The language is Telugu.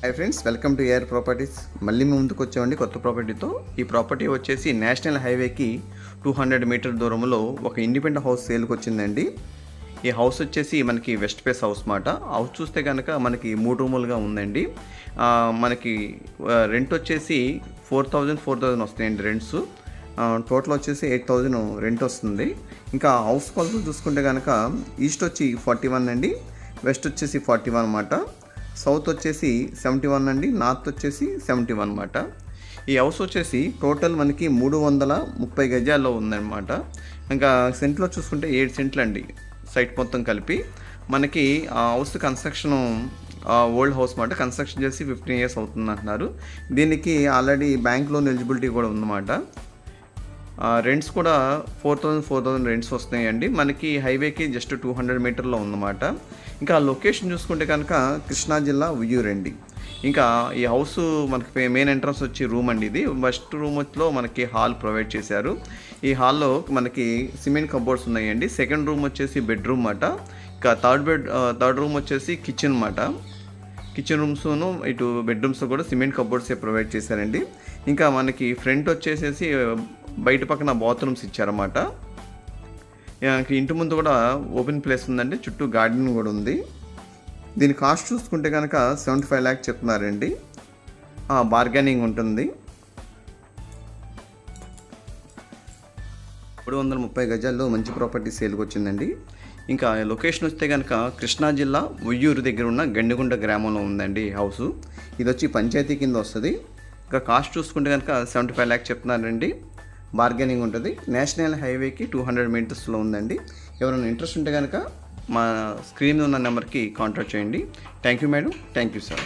Hi friends welcome to AR properties మళ్ళీ ముందుకు వచ్చామండి కొత్త ప్రాపర్టీతో ఈ ప్రాపర్టీ వచ్చేసి నేషనల్ హైవేకి టూ హండ్రెడ్ మీటర్ దూరంలో ఒక ఇండిపెండెంట్ హౌస్ సేల్కి వచ్చిందండి. ఈ హౌస్ వచ్చేసి మనకి వెస్ట్ ఫేస్ హౌస్ మాట. హౌస్ చూస్తే కనుక మనకి మూడు రూములుగా ఉందండి. మనకి రెంట్ వచ్చేసి ఫోర్ థౌజండ్ ఫోర్ థౌజండ్ వస్తాయండి రెంట్స్ టోటల్ వచ్చేసి ఎయిట్ థౌజండ్ రెంట్ వస్తుంది. ఇంకా హౌస్ కొలతలు చూసుకుంటే కనుక ఈస్ట్ వచ్చి ఫార్టీ వన్ అండి వెస్ట్ వచ్చేసి ఫార్టీ వన్ అనమాట సౌత్ వచ్చేసి సెవెంటీ వన్ అండి నార్త్ వచ్చేసి సెవెంటీ వన్ అనమాట ఈ హౌస్ వచ్చేసి టోటల్ మనకి మూడు వందల ముప్పై గజాల్లో ఉందన్నమాట. ఇంకా సెంట్లో చూసుకుంటే ఏడు సెంట్లు అండి సైట్ మొత్తం కలిపి. మనకి ఆ హౌస్ కన్స్ట్రక్షన్ ఓల్డ్ హౌస్ మాట కన్స్ట్రక్షన్ చేసి ఫిఫ్టీన్ ఇయర్స్ అవుతుంది అంటున్నారు దీనికి ఆల్రెడీ బ్యాంక్ లోన్ ఎలిజిబిలిటీ కూడా ఉందన్నమాట. రెంట్స్ కూడా four thousand four thousand rents వస్తున్నాయండి మనకి హైవేకి జస్ట్ టూ హండ్రెడ్ మీటర్లో ఉందన్నమాట. ఇంకా లొకేషన్ చూసుకుంటే కనుక కృష్ణా జిల్లా ఉయ్యూరండి ఇంకా ఈ హౌస్ మనకి మెయిన్ ఎంట్రన్స్ వచ్చి రూమ్ అండి ఇది. ఫస్ట్ రూమ్లో మనకి హాల్ ప్రొవైడ్ చేశారు. ఈ హాల్లో మనకి సిమెంట్ కబోర్డ్స్ ఉన్నాయండి. సెకండ్ రూమ్ వచ్చేసి బెడ్రూమ్ అన్నమాట. ఇంకా థర్డ్ బెడ్ థర్డ్ రూమ్ వచ్చేసి కిచెన్ అన్నమాట. కిచెన్ రూమ్స్ను ఇటు బెడ్రూమ్స్ కూడా సిమెంట్ కబోర్డ్సే ప్రొవైడ్ చేశారండి. ఇంకా మనకి ఫ్రంట్ వచ్చేసేసి బయట పక్కన బాత్రూమ్స్ ఇచ్చారన్నమాట. ఇంటి ముందు కూడా ఓపెన్ ప్లేస్ ఉందండి చుట్టూ గార్డెన్ కూడా ఉంది. దీని కాస్ట్ చూసుకుంటే కనుక సెవెంటీ ఫైవ్ ల్యాక్ చెప్తున్నారండి. బార్గెనింగ్ ఉంటుంది. మూడు వందల ముప్పై గజాల్లో మంచి ప్రాపర్టీ సేల్కి వచ్చిందండి. ఇంకా లొకేషన్ వస్తే కనుక కృష్ణా జిల్లా ఉయ్యూరు దగ్గర ఉన్న గండిగుండ గ్రామంలో ఉందండి హౌసు హౌస్. ఇది వచ్చి పంచాయతీ కింద వస్తుంది. ఇంకా కాస్ట్ చూసుకుంటే కనుక సెవెంటీ ఫైవ్ ల్యాక్ చెప్తున్నారండి. బార్గెనింగ్ ఉంటుంది. నేషనల్ హైవేకి టూ హండ్రెడ్ మీటర్స్లో ఉందండి. ఎవరైనా ఇంట్రెస్ట్ ఉంటే కనుక మా స్క్రీన్ ఉన్న నెంబర్కి కాంటాక్ట్ చేయండి. Thank you madam. Thank you sir.